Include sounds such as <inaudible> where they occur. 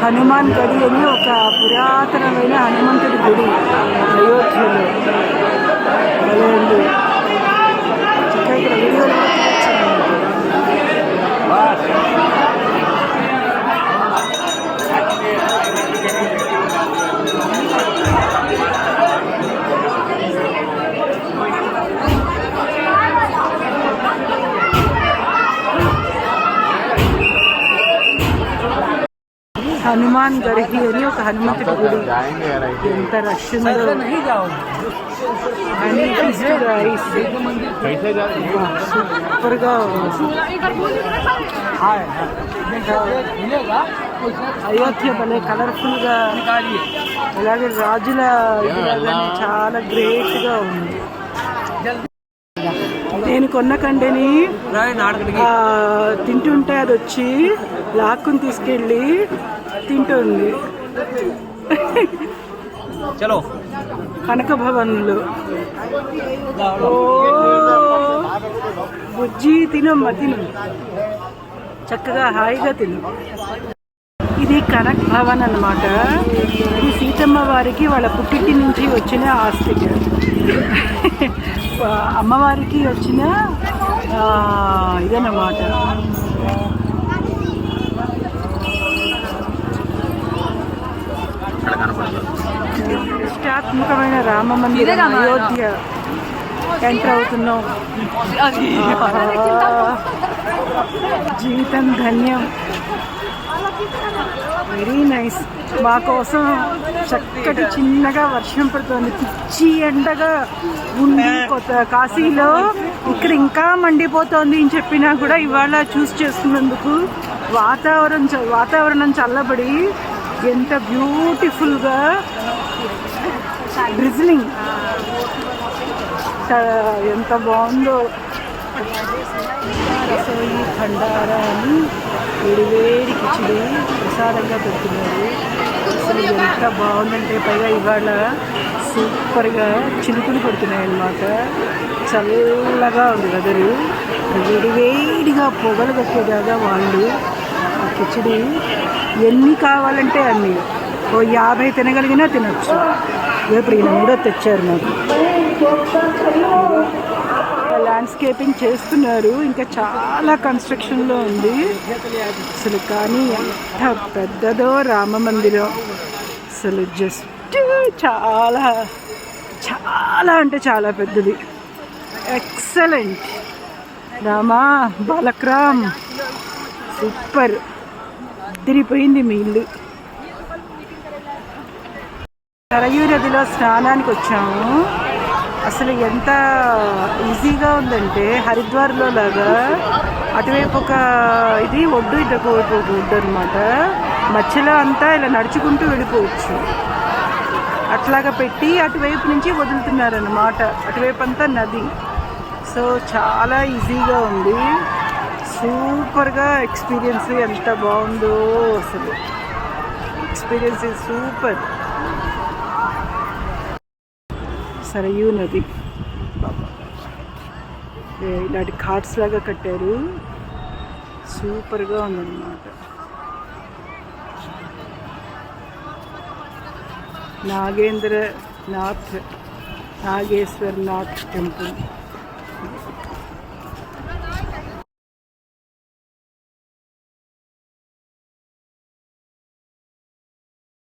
హనుమాన్ గడి అని ఒక పురాతనమైన హనుమంతుడి గుడి అయోధ్యలో భలే ఉంది చక్కగా ఇక్కడ వీడియోలు కూడా తీయొచ్చు. హనుమాన్ గర్హి అని ఒక హనుమంతుడి గుడి ఎంత రష్ ఉందో అని ఫిష్ రైస్ సూపర్గా అయోధ్య భలే కలర్ఫుల్గా అలాగే రాజుల చాలా గ్రేట్గా ఉంది నేను కొన్న కండెని తింటుంటే అది వచ్చి లాక్కుని తీసుకెళ్ళి తింటుంది చలో. కనక భవన్లో బుజ్జి తినమ్మ తిను. చక్కగా హాయిగా తిను. ఇది కనక్ భవన్ అన్నమాట. ఇది సీతమ్మ వారికి వాళ్ళ పుట్టింటి నుంచి వచ్చిన ఆస్తి. <laughs> అమ్మవారికి వచ్చిన ఇదన్నమాట. ప్రతిష్టాత్మకమైన రామ మందిరం అయోధ్య ఎంటర్ అవుతున్నాం. జీవితం ధన్యం. వెరీ నైస్ మా కోసం చక్కటి చిన్నగా వర్షం పడుతుంది. పిచ్చి ఎండగా ఉండి కొత్త కాశీలో ఇక్కడ ఇంకా మండిపోతోంది అని చెప్పినా కూడా ఇవాళ చూస్ చేసుకున్నందుకు వాతావరణం వాతావరణం చల్లబడి ఎంత బ్యూటిఫుల్గా డ్రిజ్లింగ్ ఎంత బాగుందో రసోయి భండారా వేడివేడి కిచిడి ప్రసాదంగా పెడుతున్నారు అసలు ఎంత బాగుందంటే పైగా ఇవాళ సూపర్గా చినుకులు పడుతున్నాయి అన్నమాట చల్లగా ఉంది వెదరు వేడివేడిగా పొగలు కట్టేదాకా వాళ్ళు ఆ కిచిడి ఎన్ని కావాలంటే అన్ని ఓ యాభై తినగలిగినా తినొచ్చు ఇప్పుడు ఈయన కూడా తెచ్చారు నాకు ల్యాండ్స్కేపింగ్ చేస్తున్నారు. ఇంకా చాలా కన్స్ట్రక్షన్లో ఉంది. అసలు కానీ ఎంత పెద్దదో రామ మందిరం. అసలు జస్ట్ చాలా చాలా అంటే చాలా పెద్దది. ఎక్సలెంట్ రామా బాలక్రామ్. సూపర్. తిరిగిపోయింది మీ ఇల్లు. సరయూ నదిలో స్నానానికి వచ్చాము. అసలు ఎంత ఈజీగా ఉందంటే హరిద్వార్లో లాగా అటువైపు ఒక ఇది ఒడ్డు ఇటు ఒక ఒడ్డు అనమాట మధ్యలో అంతా ఇలా నడుచుకుంటూ వెళ్ళిపోవచ్చు. అట్లాగా పెట్టి అటువైపు నుంచి వదులుతున్నారన్నమాట. అటువైపు అంతా నది. సో చాలా ఈజీగా ఉంది. సూపర్గా ఎక్స్పీరియన్స్ ఎంత బాగుందో అసలు. Experience super. సరయూ నది ఏ, ఇలాంటి ఘాట్స్ లాగా కట్టారు సూపర్గా ఉందన్నమాట నాగేంద్ర నాథ్ నాగేశ్వర్ నాథ్ టెంపుల్